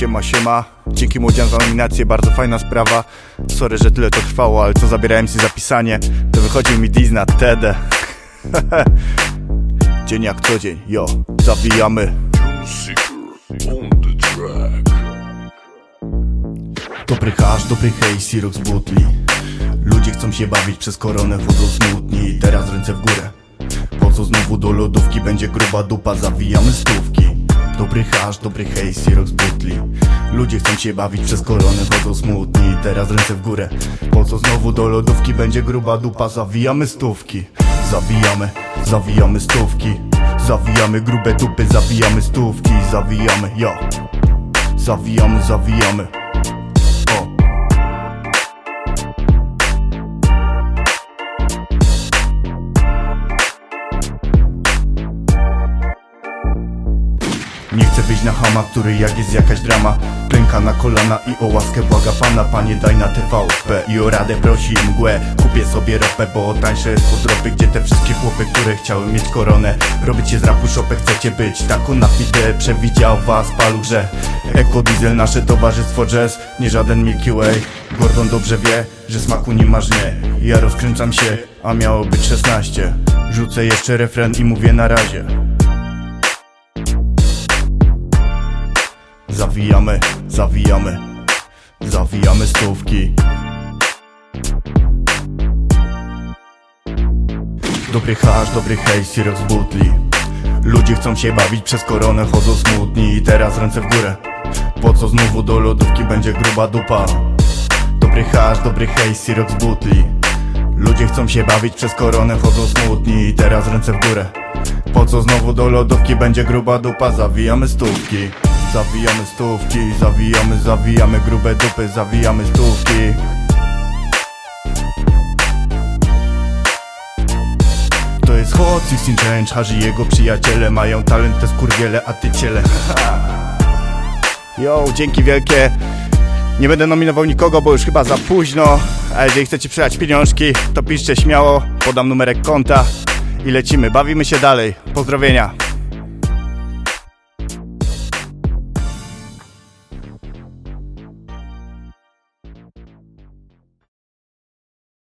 Siema, siema. Dzięki młodzian za nominację, bardzo fajna sprawa. Sorry, że tyle to trwało, ale co zabierałem ci zapisanie, to wychodził mi Diz na TED. dzień jak co dzień, jo, zawijamy. Dobry hasz, dobry hej, Sirox butli. Ludzie chcą się bawić przez koronę, chodzą smutni. Teraz ręce w górę. Po co znowu do lodówki będzie gruba dupa, zawijamy stówki. Dobry hasz, dobry hej, Sirox butli. Ludzie chcą się bawić przez koronę, chodzą smutni. Teraz ręce w górę. Po co znowu do lodówki będzie gruba dupa, zawijamy stówki. Zawijamy, zawijamy stówki. Zawijamy grube dupy, zawijamy stówki. Zawijamy, jo. Zawijamy, zawijamy. Nie chcę wyjść na hama, który jak jest jakaś drama. Klęka na kolana i o łaskę błaga pana. Panie daj na TVP i o radę prosi mgłę. Kupię sobie ropę, bo tańsze jest podropy Gdzie te wszystkie chłopy, które chciały mieć koronę Robicie z rapu shopę, chcecie być. Taką na fide przewidział was paluże. Eko Diesel, nasze towarzystwo jazz Nie żaden Milky Way. Gordon dobrze wie, że smaku nie masz nie. Ja rozkręcam się, a miało być 16 Rzucę jeszcze refren i mówię na razie Zawijamy, zawijamy, zawijamy stówki. Dobry hasz, dobry hej, sirok z butli. Ludzie chcą się bawić przez koronę, chodzą smutni i teraz ręce w górę. Po co znowu do lodówki będzie gruba dupa? Dobry hasz, dobry hej, sirok z butli. Ludzie chcą się bawić przez koronę, chodzą smutni i teraz ręce w górę. Po co znowu do lodówki będzie gruba dupa? Zawijamy stówki. Zawijamy stówki, zawijamy, zawijamy grube dupy, zawijamy stówki. To jest Hot 16 Change, Harzy jego przyjaciele mają talent te skurwiele, a ty ciele. Yo, dzięki wielkie. Nie będę nominował nikogo, bo już chyba za późno. A jeżeli chcecie przylać pieniążki, to piszcie śmiało, podam numerek konta i lecimy. Bawimy się dalej. Pozdrowienia.